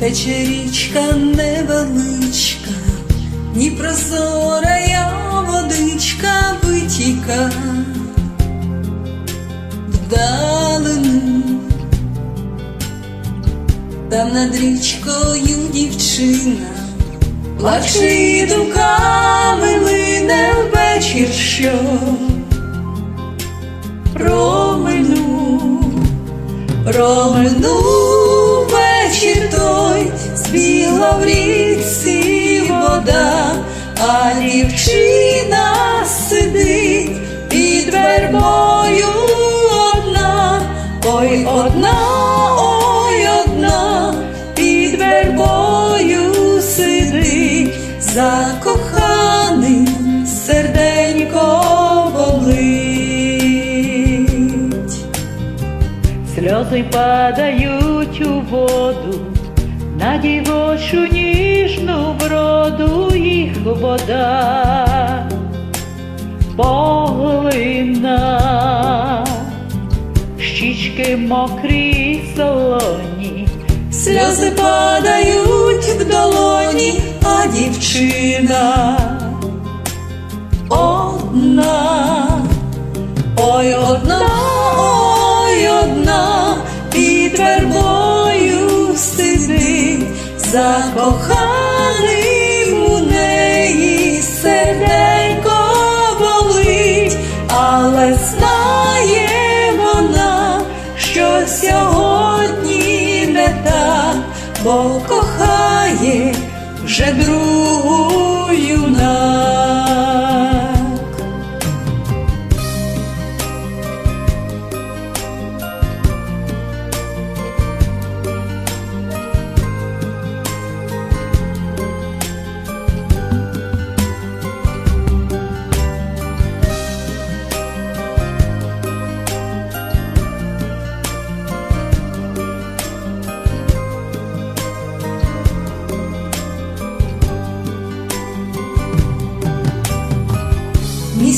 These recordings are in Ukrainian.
тече річка невеличка, ні прозора я водичка витіка. Вдалину, там над річкою дівчина, плаче і думками лине вечір, що. Проминув, проминув збігла в річці вода, а дівчина сидить під вербою одна, ой одна, ой одна, під вербою сидить, закоханий серденько болить. Сльози падають у воду, на дівочу ніжну вроду їх вода. Поглина, щічки мокрі солоні, Сльози падають в долоні, а дівчина одна, ой одна, ой одна, під вербою сидить, закоханим у неї серденько болить, але знає вона, що сьогодні не так, бо кохає вже другу юнак.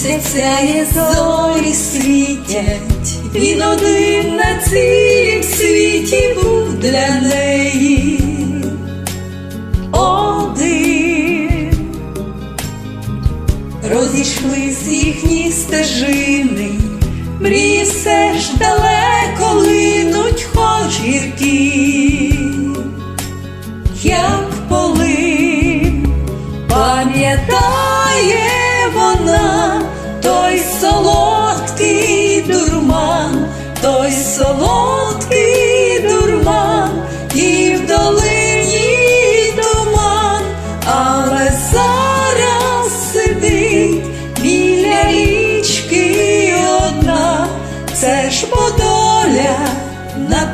Місяця є зорі світять, він один на цілім світі був для неї. Один розійшлись їхні стежини, мрії все ж далеко линуть, хоч гіркі, все ж подоля на